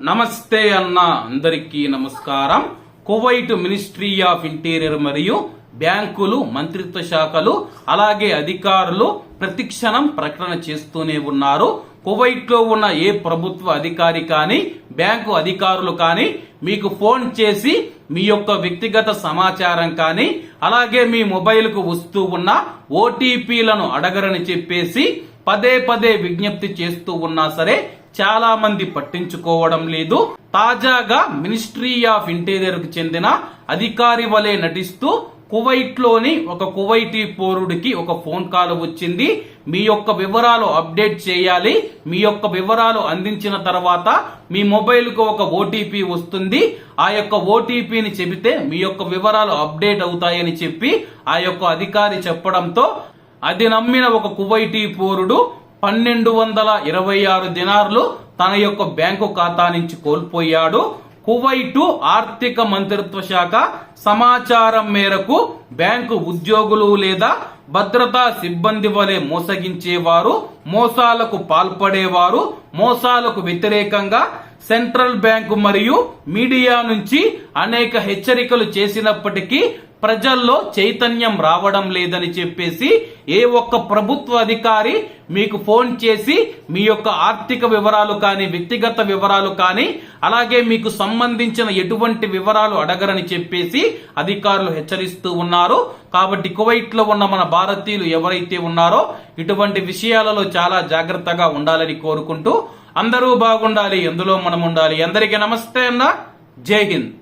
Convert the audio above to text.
నమస్తే అన్న అందరికీ నమస్కారం. కువైట్ మినిస్ట్రీ ఆఫ్ ఇంటీరియర్ మరియు బ్యాంకులు మంత్రిత్వ శాఖలు అలాగే అధికారులు ప్రతిక్షణం ప్రకటన చేస్తూనే ఉన్నారు. కువైట్లో ఉన్న ఏ ప్రభుత్వ అధికారి కానీ బ్యాంకు అధికారులు కానీ మీకు ఫోన్ చేసి మీ యొక్క వ్యక్తిగత సమాచారం కానీ అలాగే మీ మొబైల్కు వస్తూ ఉన్న ఓటీపీలను అడగరని చెప్పేసి పదే పదే విజ్ఞప్తి చేస్తూ ఉన్నా సరే చాలా మంది పట్టించుకోవడం లేదు. తాజాగా మినిస్ట్రీ ఆఫ్ ఇంటీరియర్కు చెందిన అధికారి వలె నటిస్తూ కువైట్లోని ఒక కువైటీ పౌరుడికి ఒక ఫోన్ కాల్ వచ్చింది. మీ యొక్క వివరాలు అప్డేట్ చేయాలి. మీ యొక్క వివరాలు అందించిన తర్వాత మీ మొబైల్కు ఒక ఓటీపీ వస్తుంది. ఆ యొక్క ఓటీపీని చెబితే మీ యొక్క వివరాలు అప్డేట్ అవుతాయని చెప్పి ఆ యొక్క అధికారి చెప్పడంతో అది నమ్మిన ఒక కువైటీ పౌరుడు పన్నెండు వందల ఇరవై ఆరు దినార్లు తన యొక్క బ్యాంకు ఖాతా నుంచి కోల్పోయాడు. కువైటు ఆర్థిక మంత్రిత్వ శాఖ సమాచారం మేరకు బ్యాంకు ఉద్యోగులు లేదా భద్రతా సిబ్బంది వలె మోసగించేవారు మోసాలకు పాల్పడేవారు మోసాలకు వ్యతిరేకంగా సెంట్రల్ బ్యాంకు మరియు మీడియా నుంచి అనేక హెచ్చరికలు చేసినప్పటికీ ప్రజల్లో చైతన్యం రావడం లేదని చెప్పేసి ఏ ఒక్క ప్రభుత్వ అధికారి మీకు ఫోన్ చేసి మీ యొక్క ఆర్థిక వివరాలు కానీ వ్యక్తిగత వివరాలు కానీ అలాగే మీకు సంబంధించిన ఎటువంటి వివరాలు అడగరని చెప్పేసి అధికారులు హెచ్చరిస్తూ ఉన్నారు. కాబట్టి కువైట్లో ఉన్న మన భారతీయులు ఎవరైతే ఉన్నారో ఇటువంటి విషయాలలో చాలా జాగ్రత్తగా ఉండాలని కోరుకుంటూ అందరూ బాగుండాలి ఎందులో మనం ఉండాలి. అందరికీ నమస్తే అన్న. జై హింద్.